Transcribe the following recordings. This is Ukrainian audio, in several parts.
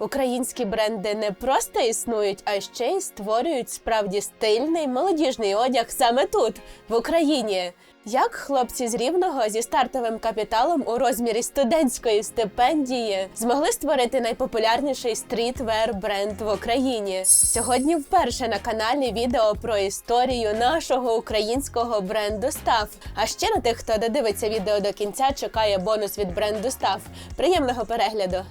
Українські бренди не просто існують, а ще й створюють справді стильний молодіжний одяг саме тут, в Україні. Як хлопці з рівного зі стартовим капіталом у розмірі студентської стипендії змогли створити найпопулярніший стрітвер бренд в Україні? Сьогодні вперше на каналі відео про історію нашого українського бренду Став. А ще на тих, хто додивиться відео до кінця, чекає бонус від бренду Став. Приємного перегляду!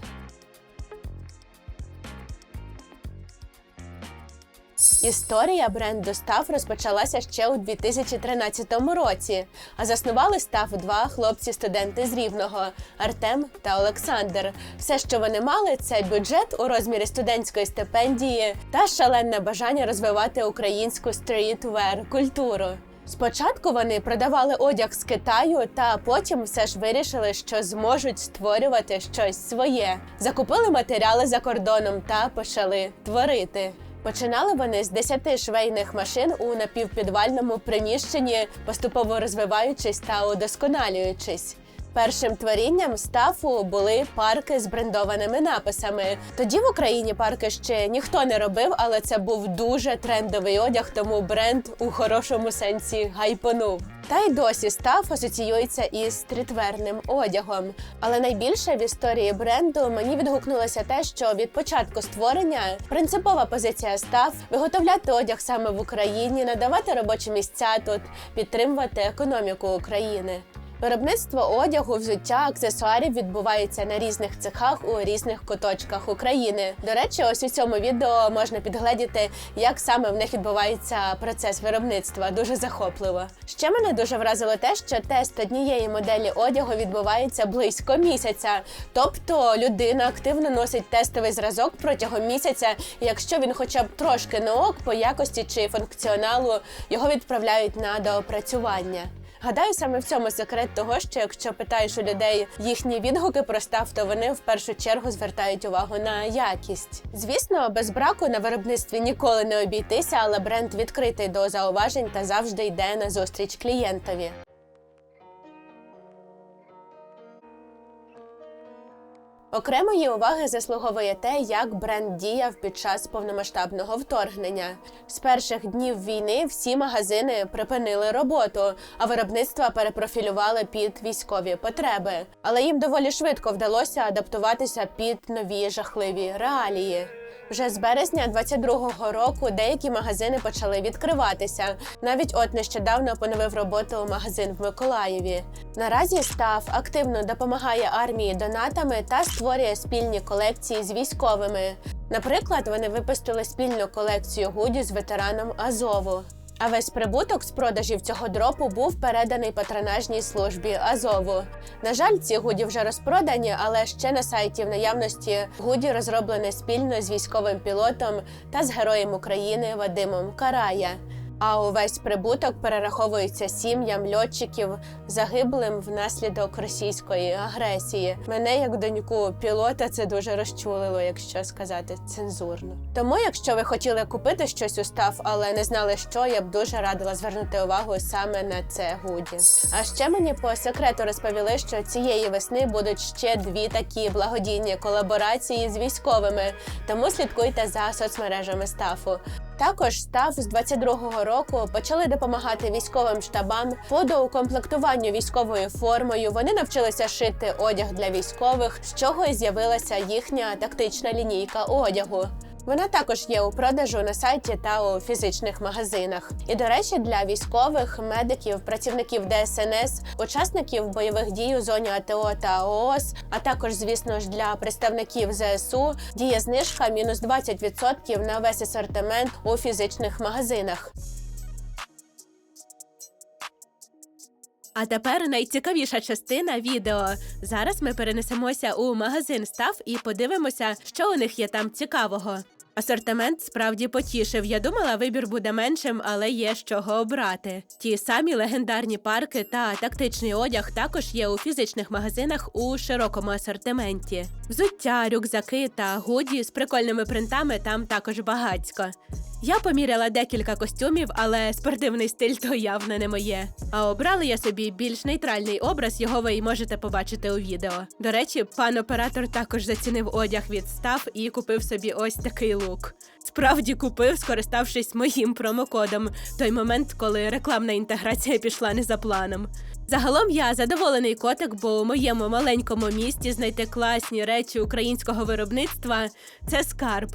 Історія бренду Став розпочалася ще у 2013 році, а заснували став два хлопці-студенти з Рівного Артем та Олександр. Все, що вони мали, це бюджет у розмірі студентської стипендії та шалене бажання розвивати українську стрітвер культуру. Спочатку вони продавали одяг з Китаю, та потім все ж вирішили, що зможуть створювати щось своє. Закупили матеріали за кордоном та почали творити. Починали вони з 10 швейних машин у напівпідвальному приміщенні, поступово розвиваючись та удосконалюючись. Першим творінням стафу були парки з брендованими написами. Тоді в Україні парки ще ніхто не робив, але це був дуже трендовий одяг, тому бренд у хорошому сенсі гайпонув. Та й досі став асоціюється із стрітверним одягом. Але найбільше в історії бренду мені відгукнулося те, що від початку створення принципова позиція став виготовляти одяг саме в Україні, надавати робочі місця тут, підтримувати економіку України. Виробництво одягу, взуття, аксесуарів відбувається на різних цехах у різних куточках України. До речі, ось у цьому відео можна підгледіти, як саме в них відбувається процес виробництва. Дуже захопливо. Ще мене дуже вразило те, що тест однієї моделі одягу відбувається близько місяця. Тобто людина активно носить тестовий зразок протягом місяця. Якщо він хоча б трошки не ок по якості чи функціоналу, його відправляють на доопрацювання. Гадаю, саме в цьому секрет того, що якщо питаєш у людей їхні відгуки про став, то вони в першу чергу звертають увагу на якість. Звісно, без браку на виробництві ніколи не обійтися, але бренд відкритий до зауважень та завжди йде на зустріч клієнтові. Окремої уваги заслуговує те, як бренд діяв під час повномасштабного вторгнення. З перших днів війни всі магазини припинили роботу, а виробництва перепрофілювали під військові потреби. Але їм доволі швидко вдалося адаптуватися під нові жахливі реалії. Вже з березня 22-го року деякі магазини почали відкриватися. Навіть от нещодавно поновив роботу магазин в Миколаєві. Наразі став активно допомагає армії донатами та створює спільні колекції з військовими. Наприклад, вони випустили спільну колекцію гуді з ветераном Азову. А весь прибуток з продажів цього дропу був переданий патронажній службі Азову. На жаль, ці гуді вже розпродані, але ще на сайті в наявності гуді розроблене спільно з військовим пілотом та з героєм України Вадимом Карая. А увесь прибуток перераховується сім'ям льотчиків, загиблим внаслідок російської агресії. Мене як доньку пілота це дуже розчулило, якщо сказати цензурно. Тому, якщо ви хотіли купити щось у став, але не знали, що я б дуже радила звернути увагу саме на це гуді. А ще мені по секрету розповіли, що цієї весни будуть ще дві такі благодійні колаборації з військовими. Тому слідкуйте за соцмережами стафу. Також став з 22-го року почали допомагати військовим штабам по доукомплектуванню військовою формою. Вони навчилися шити одяг для військових, з чого і з'явилася їхня тактична лінійка одягу. Вона також є у продажу на сайті та у фізичних магазинах. І до речі, для військових, медиків, працівників ДСНС, учасників бойових дій у зоні АТО та ООС, а також, звісно ж, для представників ЗСУ діє знижка мінус 20% на весь асортимент у фізичних магазинах. А тепер найцікавіша частина відео. Зараз ми перенесемося у магазин став і подивимося, що у них є там цікавого. Асортимент справді потішив. Я думала, вибір буде меншим, але є з чого обрати. Ті самі легендарні парки та тактичний одяг також є у фізичних магазинах у широкому асортименті. Взуття, рюкзаки та гуді з прикольними принтами там також багацько. Я поміряла декілька костюмів, але спортивний стиль то явно не моє. А обрала я собі більш нейтральний образ, його ви й можете побачити у відео. До речі, пан оператор також зацінив одяг від став і купив собі ось такий лук. Справді купив, скориставшись моїм промокодом, той момент, коли рекламна інтеграція пішла не за планом. Загалом я задоволений котик, бо у моєму маленькому місті знайти класні речі українського виробництва це скарб.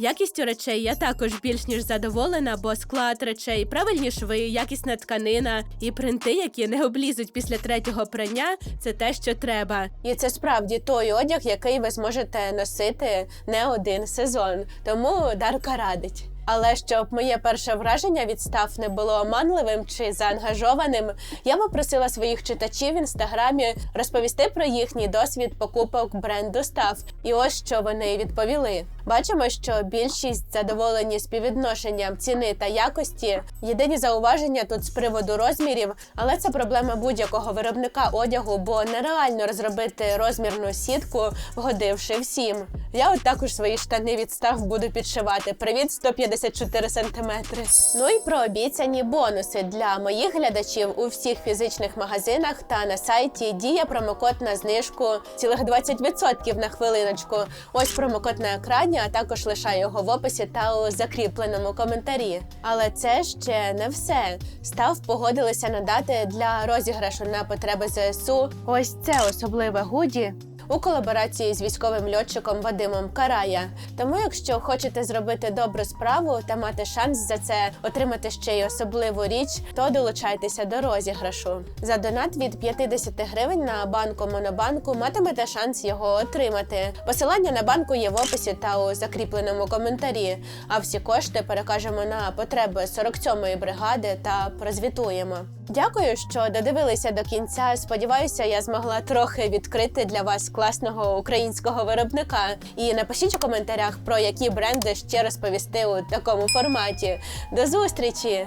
Якістю речей я також більш ніж задоволена, бо склад речей, правильні шви, якісна тканина і принти, які не облізуть після третього прання, це те, що треба. І це справді той одяг, який ви зможете носити не один сезон. Тому Дарка радить. Але щоб моє перше враження від став не було оманливим чи заангажованим, я попросила своїх читачів в інстаграмі розповісти про їхній досвід покупок бренду став. І ось що вони відповіли. Бачимо, що більшість задоволені співвідношенням ціни та якості. Єдині зауваження тут з приводу розмірів, але це проблема будь-якого виробника одягу, бо нереально розробити розмірну сітку, вгодивши всім. Я от також свої штани від став буду підшивати. Привіт, 154 сантиметри. Ну і про обіцяні бонуси для моїх глядачів у всіх фізичних магазинах та на сайті діє промокод на знижку цілих 20% на хвилиночку. Ось промокод на екрані, а також лишаю його в описі та у закріпленому коментарі. Але це ще не все. Став погодилися надати для розіграшу на потреби ЗСУ. Ось це особливе гуді у колаборації з військовим льотчиком Вадимом Карая. Тому, якщо хочете зробити добру справу та мати шанс за це отримати ще й особливу річ, то долучайтеся до розіграшу. За донат від 50 гривень на банку Монобанку матимете шанс його отримати. Посилання на банку є в описі та у закріпленому коментарі. А всі кошти перекажемо на потреби 47-ї бригади та прозвітуємо. Дякую, що додивилися до кінця. Сподіваюся, я змогла трохи відкрити для вас класного українського виробника. І напишіть у коментарях, про які бренди ще розповісти у такому форматі. До зустрічі!